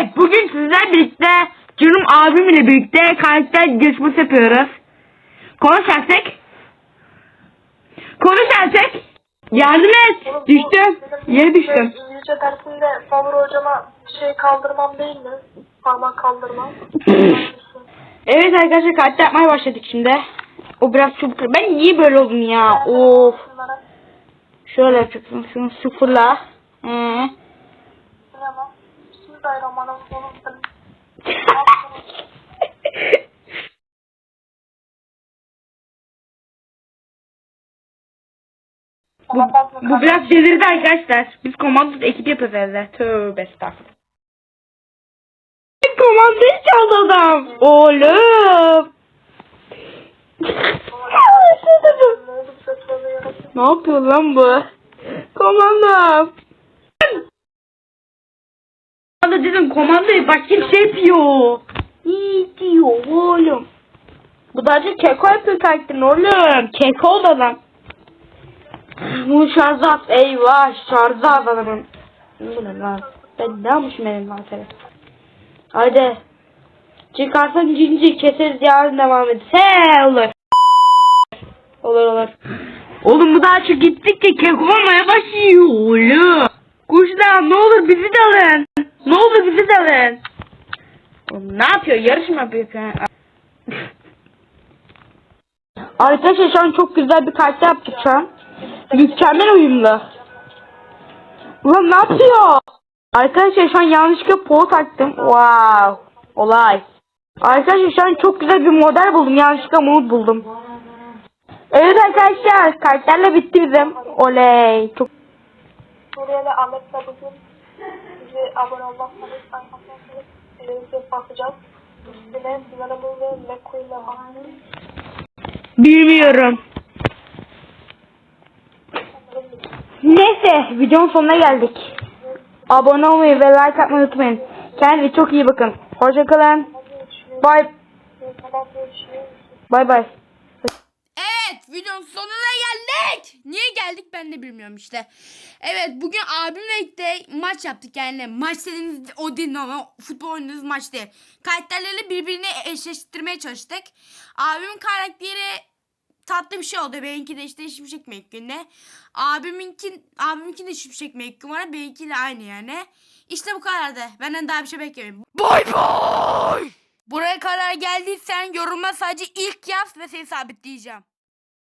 Evet bugün sizler birlikte canım abimle birlikte karakter görüşmesi yapıyoruz. Konuş artık. Konuş artık. Yardım et. Düştüm. Yere düştüm. İngilizce dersinde favori hocama şey kaldırmam değil mi? Parmak kaldırmam. Evet arkadaşlar karakter yapmaya başladık şimdi. O biraz çabuk. Ben niye böyle oldum ya? Of. Şöyle yapacaksın. Şunu sıfırla. Ee. Sinema. Bismillahirrahmanirrahim. bu, bu biraz delirdi arkadaşlar. Biz komando ekip yapıyoruz evde. Tövbe estağfurullah. Komandayı çaldı adam. Oğlum. Ne yarabbim. ne yapıyor lan bu? Komando. Komando dedim komandoyu bak kim şey yapıyor. İyi diyor oğlum. Bu da acı keko yapıyor karakterin oğlum. Keko oldu adam. Bu şarjı at. Eyvah şarjı at adamın. Bu ne lan? Ben ne yapmışım benim mantara? Hadi. Çıkarsan cinci keseriz yarın devam ederiz. He olur. Olur olur. Oğlum bu daha çok gittikçe keko olmaya başlıyor oğlum. Kuşlar ne olur bizi de alın. Ne olur bizi de alın. Oğlum ne yapıyor? Yarış mı yapıyor? Arkadaşlar şu an çok güzel bir karakter yaptık şu an. Mükemmel uyumlu. Ulan ne yapıyor? Arkadaşlar şu an yanlışlıkla pol taktım. Wow. Olay. Arkadaşlar şu an çok güzel bir model buldum. Yanlışlıkla mod buldum. Evet arkadaşlar karakterle bitti bizim. Oley. Çok Suriyeli Ahmet'le bugün bizi abone olmazsanız arkadaşlar elinize bakacağız. Üstüne bilmiyorum. Neyse videonun sonuna geldik. Abone olmayı ve like atmayı unutmayın. Kendinize çok iyi bakın. Hoşçakalın. Bye. Bye bye. Evet videonun sonuna geldik. Niye geldik ben de bilmiyorum işte. Evet bugün abimle birlikte maç yaptık yani maç dediğimiz o değil ama futbol oynadığımız maç değil. Karakterleri birbirine eşleştirmeye çalıştık. Abimin karakteri tatlı bir şey oldu. Benimki de işte Şimşek McQueen'le. Abiminki, abiminki de Şimşek McQueen var. Benimkiyle aynı yani. İşte bu kadardı. Benden daha bir şey beklemeyin. Bay bay. Buraya kadar geldiysen yoruma sadece ilk yaz ve seni sabitleyeceğim.